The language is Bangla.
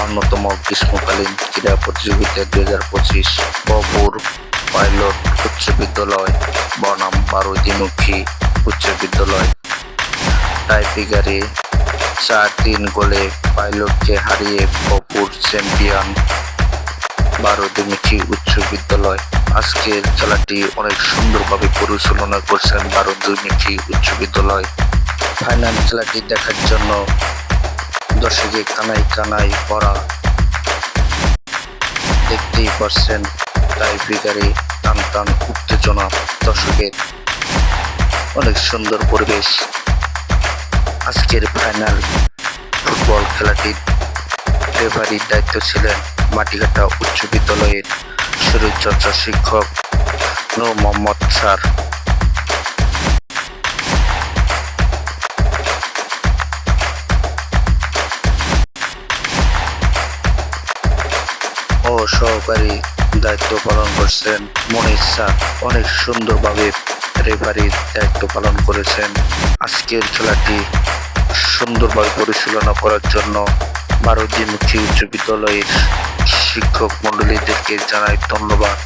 বাউন্নতম গ্রীষ্মকালীন ক্রীড়া প্রতিযোগিতা দুই হাজার পঁচিশ বপুর পাইলট উচ্চ বিদ্যালয়, বনাম বারো উচ্চ বিদ্যালয়। টাইপিগারে চার তিন গোলে পাইলটকে হারিয়ে বপুর চ্যাম্পিয়ন বারো উচ্চ বিদ্যালয়। আজকের খেলাটি অনেক সুন্দরভাবে পরিচালনা করছেন বারো দ্বিমুখী উচ্চ বিদ্যালয়। ফাইনাল খেলাটি দেখার জন্য দর্শকে কানাই কানাই ভরা দেখতেই পারছেন টাই ব্রিগারে টান টান উত্তেজনা দর্শকের। অনেক সুন্দর পরিবেশ। আজকের ফাইনাল ফুটবল খেলাটির রেফারির দায়িত্ব ছিলেন মাটিঘাটা উচ্চ বিদ্যালয়ের শরীরচর্চা শিক্ষক নূর মোহাম্মদ স্যার। ও সহকারী দায়িত্ব পালন করছেন মনির স্যার অনেক সুন্দরভাবে রেফারির দায়িত্ব পালন করেছেন। আজকের খেলাটি সুন্দরভাবে পরিচালনা করার জন্য ভারতীয় মুখী উচ্চ বিদ্যালয়ের শিক্ষক মন্ডলীদেরকে জানাই ধন্যবাদ।